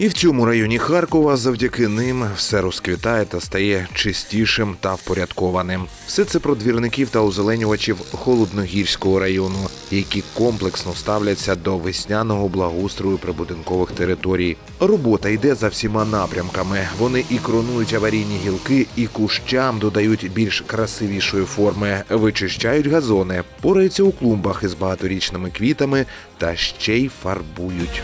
І в цьому районі Харкова завдяки ним все розквітає та стає чистішим та впорядкованим. Все це про двірників та озеленювачів холодногірського району, які комплексно ставляться до весняного благоустрою прибудинкових територій. Робота йде за всіма напрямками. Вони і кронують аварійні гілки, і кущам додають більш красивішої форми, вичищають газони, пораються у клумбах із багаторічними квітами та ще й фарбують.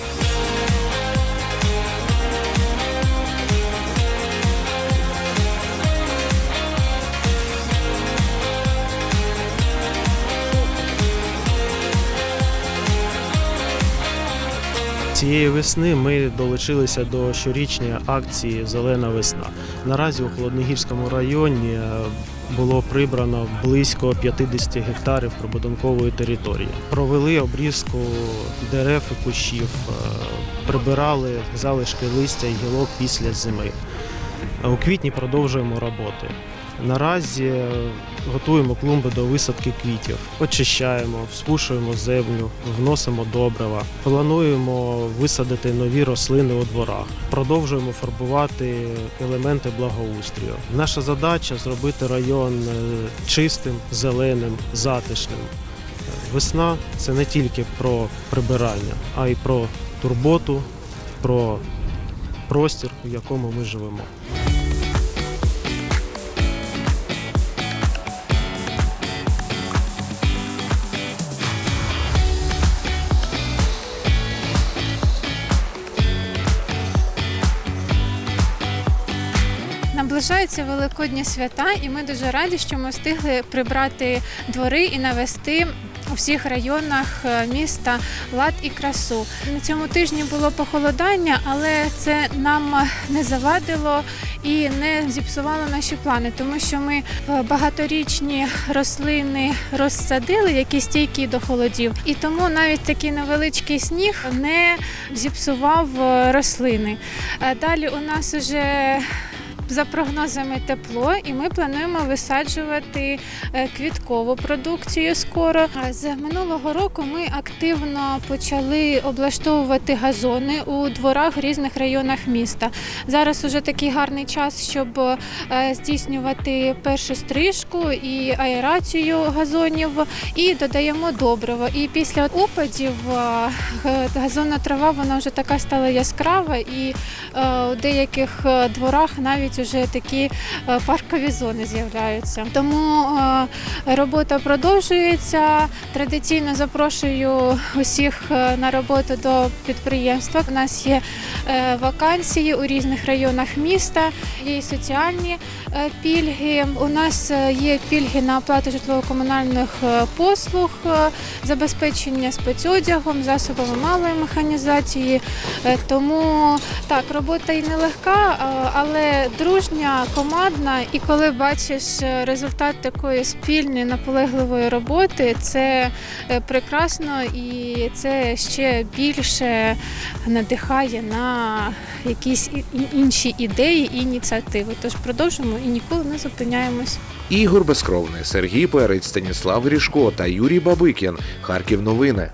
Цієї весни ми долучилися до щорічної акції Зелена весна. Наразі у Холодногірському районі е, було прибрано близько 50 гектарів прибудинкової території. Провели обрізку дерев і кущів, е, прибирали залишки листя і гілок після зими. Е, У квітні продовжуємо роботи. Наразі готуємо клумби до висадки квітів, очищаємо, вспушуємо землю, вносимо добрива. Плануємо висадити нові рослини у дворах. Продовжуємо фарбувати елементи благоустрою. Наша задача зробити район е, чистим, зеленим, затишним. Весна це не тільки про прибирання, а й про турботу, про простір, у якому ми живемо. Наближаються великодні свята, і ми дуже раді, що ми встигли прибрати двори і навести у всіх районах е, міста лад і красу. На цьому тижні було похолодання, але це нам не завадило і не зіпсувало наші плани, тому що ми е, багаторічні рослини розсадили, які стійкі до холодів, і тому навіть такий невеличкий сніг не зіпсував е, рослини. Далі у нас уже за прогнозами тепло, і ми плануємо висаджувати е, квіткову продукцію скоро. З минулого року ми активно почали облаштовувати газони у дворах в різних районах міста. Зараз уже такий гарний час, щоб е, здійснювати першу стрижку і аерацію газонів, і додаємо добриво. І після опадів е, газонна трава вона вже така стала яскрава, і у деяких дворах навіть вже такі е, паркові зони з'являються. Тому е, робота продовжується. Традиційно запрошую усіх е, на роботу до підприємства. У нас є вакансії у різних районах міста, є і соціальні пільги. У нас є пільги на оплату житлово-комунальних послуг, забезпечення спецодягом, засобами малої механізації. Тому так, робота і нелегка, але дружня, командна. І коли бачиш е, результат такої спільної наполегливої роботи, це е, прекрасно і це ще більше надихає на якісь інші ідеї і ініціативи. Тож продовжуємо і ніколи не зупиняємось. Ігор Безкровний, Сергій Перець, Станіслав Грішко та Юрій Бабикін. Харків новини.